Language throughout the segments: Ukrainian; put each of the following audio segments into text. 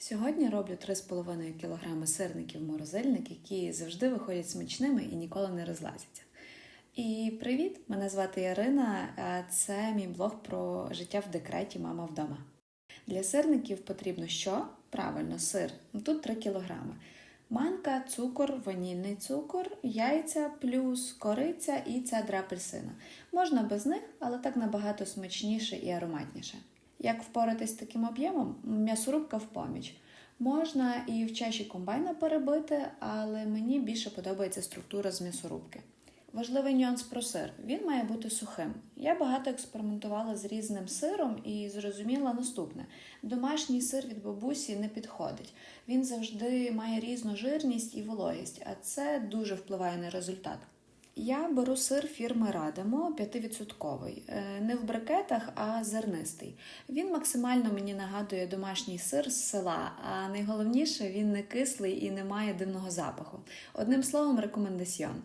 Сьогодні роблю 3,5 кг сирників морозильник, які завжди виходять смачними і ніколи не розлазяться. І привіт! Мене звати Ярина. Це мій блог про життя в декреті Мама вдома. Для сирників потрібно що? Правильно, сир. Ну, Тут 3 кг. Манка, цукор, ванільний цукор, яйця плюс кориця і цедра апельсина. Можна без них, але так набагато смачніше і ароматніше. Як впоратись з таким об'ємом? М'ясорубка в поміч. Можна і в чаші комбайна перебити, але мені більше подобається структура з м'ясорубки. Важливий нюанс про сир. Він має бути сухим. Я багато експериментувала з різним сиром і зрозуміла наступне: домашній сир від бабусі не підходить. Він завжди має різну жирність і вологість, а це дуже впливає на результат. Я беру сир фірми Радемо 5%. Е, Не в брикетах, а зернистий. Він максимально мені нагадує домашній сир з села, а найголовніше він не кислий і не має дивного запаху. Одним словом, рекомендаціон.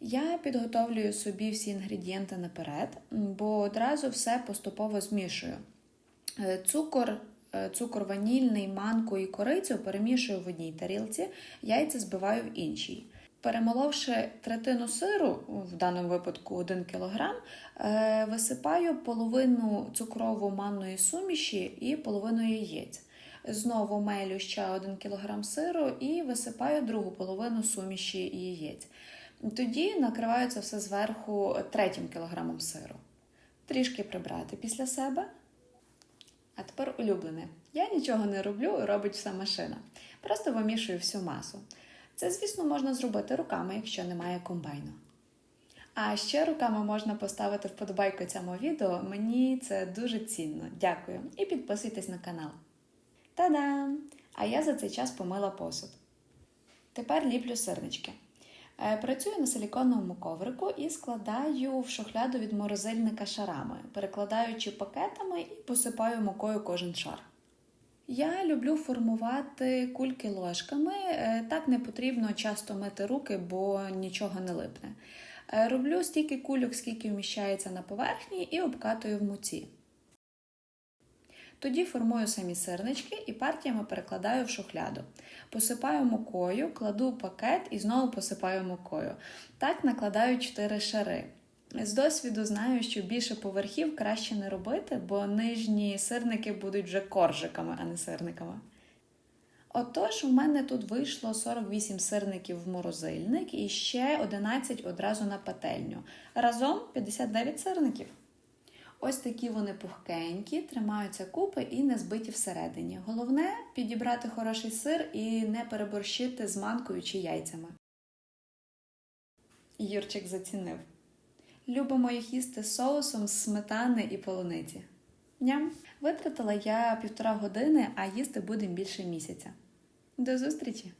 Я підготовлюю собі всі інгредієнти наперед, бо одразу все поступово змішую. Е, Цукор, е, цукор ванільний, манку і корицю перемішую в одній тарілці, яйця збиваю в іншій. Перемоловши третину сиру, в даному випадку 1 кг, е, висипаю половину цукрову манної суміші і половину яєць. Знову мелю ще 1 кг сиру і висипаю другу половину суміші і яєць. Тоді накриваю це все зверху третім кілограмом сиру. Трішки прибрати після себе. А тепер улюблене. Я нічого не роблю, робить вся машина. Просто вимішую всю масу. Це, звісно, можна зробити руками, якщо немає комбайну. А ще руками можна поставити вподобайку цьому відео. Мені це дуже цінно. Дякую. І підписуйтесь на канал. Та-дам! А я за цей час помила посуд. Тепер ліплю сирнички. Е, Працюю на силіконовому коврику і складаю в шухляду від морозильника шарами, перекладаючи пакетами і посипаю мукою кожен шар. Я люблю формувати кульки ложками. е, Так не потрібно часто мити руки, бо нічого не липне. Е, Роблю стільки кульок, скільки вміщається на поверхні, і обкатую в муці. Тоді формую самі сирнички і партіями перекладаю в шухляду. Посипаю мукою, кладу пакет і знову посипаю мукою. Так накладаю 4 шари. З досвіду знаю, що більше поверхів краще не робити, бо нижні сирники будуть вже коржиками, а не сирниками. Отож, у мене тут вийшло 48 сирників в морозильник і ще 11 одразу на пательню. Разом 59 сирників. Ось такі вони пухкенькі, тримаються купи і не збиті всередині. Головне підібрати хороший сир і не переборщити з манкою чи яйцями. Юрчик зацінив. Любимо їх їсти соусом з сметани і полуниці. Ням. Витратила я півтора години, а їсти будемо більше місяця. До зустрічі!